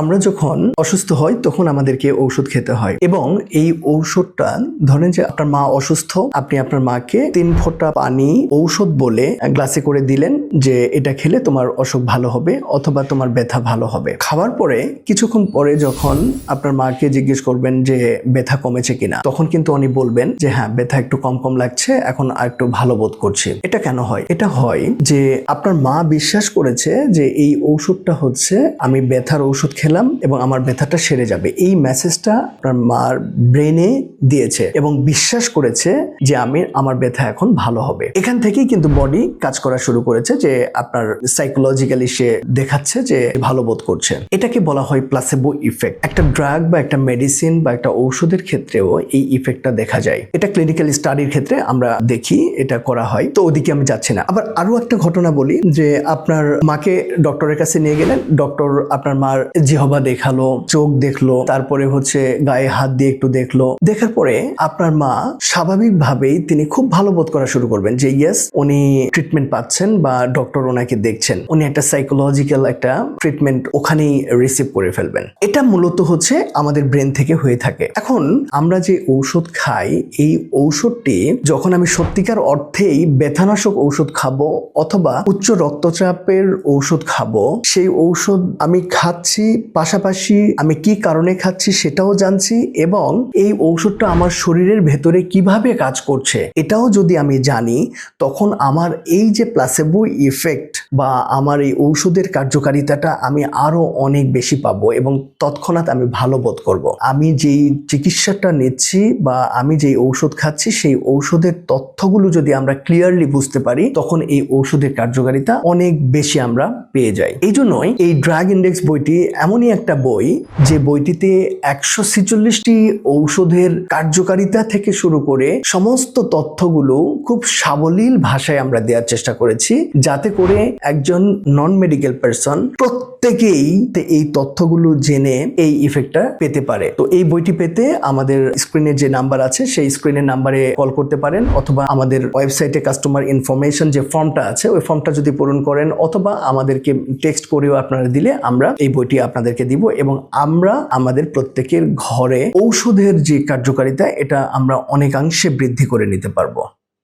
আমরা যখন অসুস্থ হই, তখন আমাদেরকে ঔষধ খেতে হয়। এবং এই ঔষধটা, ধরেন যে আপনার মা অসুস্থ, আপনি আপনার মাকে তিন ফোঁটা পানি, ঔষধ বলে গ্লাসে করে দিলেন যে এটা খেলে তোমার অসুখ ভালো হবে অথবা তোমার ব্যথা ভালো হবে। খাওয়ার পরে, কিছুক্ষণ পরে যখন আপনার মাকে জিজ্ঞেস করবেন যে ব্যথা কমেছে কিনা, তখন কিন্তু উনি বলবেন যে হ্যাঁ ব্যথা একটু কম কম লাগছে, এখন আর একটু ভালো বোধ করছি। এটা কেন হয়? এটা হয় যে আপনার মা বিশ্বাস করেছে যে এই ঔষধটা হচ্ছে, আমি ব্যথার ঔষধ খেলাম এবং আমার ব্যথাটা সেরে যাবে। এই মেসেজটা আপনার মার ব্রেনে দিয়েছে এবং বিশ্বাস করেছে যে আমি, আমার ব্যথা এখন ভালো হবে। এখান থেকেই কিন্তু বডি কাজ করা শুরু করেছে যে আপনার সাইকোলজিক্যালি সে দেখাচ্ছে যে ভালো বোধ করছে। এটাকে বলা হয় প্লাসেবো ইফেক্ট একটা ড্রাগ বা একটা মেডিসিন বা একটা ঔষধের ক্ষেত্রেও এই ইফেক্টটা দেখা যায়। এটা ক্লিনিক্যাল স্টাডির ক্ষেত্রে আমরা দেখি, এটা করা হয়। তো ওদিকে আমি যাচ্ছি না। আবার আরও একটা ঘটনা বলি যে আপনার মাকে ডক্টরের কাছে নিয়ে গেলেন। ডক্টর আপনার মার জিহবা দেখাল, চোখ দেখল, তারপরে হচ্ছে গায়ে হাত দিয়ে একটু দেখল। দেখার পরে আপনার মা স্বাভাবিকভাবেই তিনি খুব ভালো বোধ করা শুরু করবেন যে, ইয়েস, উনি ট্রিটমেন্ট পাচ্ছেন বা ডক্টর ওনাকে দেখছেন। উনি একটা সাইকোলজিক্যাল একটা ট্রিটমেন্ট ওখানেই রিসিভ করে ফেলবেন। এটা মূলত হচ্ছে আমাদের ব্রেন থেকে হয়ে থাকে। এখন আমরা যে ঔষধ খাই, এই ঔষধটি যখন আমি সত্যিকার অর্থেই ব্যথানাশক ঔষধ খাব অথবা উচ্চ রক্তচাপের ঔষধ খাব, সেই ঔষধ আমি খাচ্ছি পাশাপাশি আমি কি কারণে খাচ্ছি সেটাও জানছি এবং এই ঔষধটা আমার শরীরের ভেতরে কীভাবে কাজ করছে এটাও যদি আমি জানি, তখন আমার এই যে প্লাসেবো ইফেক্ট বা আমার এই ঔষধের কার্যকারিতাটা আমি আরও অনেক বেশি পাবো এবং তৎক্ষণাৎ আমি ভালো বোধ করব। আমি যেই চিকিৎসাটা নিচ্ছি বা আমি যেই ঔষধ খাচ্ছি, সেই ঔষধের তথ্যগুলো যদি আমরা ক্লিয়ারলি বুঝতে পারি, তখন এই ঔষধের কার্যকারিতা অনেক বেশি আমরা পেয়ে যাই। এই জন্যই এই ড্রাগ ইন্ডেক্স বইটি এমনই একটা বই যে বইটিতে একশো ছেচল্লিশটি ঔষধের কার্যকারিতা থেকে শুরু করে সমস্ত তথ্যগুলো খুব সাবলীল ভাষায় আমরা দেওয়ার চেষ্টা করেছি, যাতে করে একজন নন মেডিকেল পারসন প্রত্যেকেই এই তথ্যগুলো জেনে এই ইফেক্টটা পেতে পারে। তো এই বইটি পেতে আমাদের স্ক্রিনে যে নাম্বার আছে, সেই স্ক্রিনের নাম্বারে কল করতে পারেন অথবা আমাদের ওয়েবসাইটে কাস্টমার ইনফরমেশন যে ফর্মটা আছে, ওই ফর্মটা যদি পূরণ করেন অথবা আমাদেরকে টেক্সট করেও আপনারা দিলে আমরা এই বইটি আপনাদেরকে দিব এবং আমরা আমাদের প্রত্যেকের ঘরে ঔষধের যে কার্যকারিতা, এটা আমরা অনেকাংশে বৃদ্ধি করে নিতে পারব।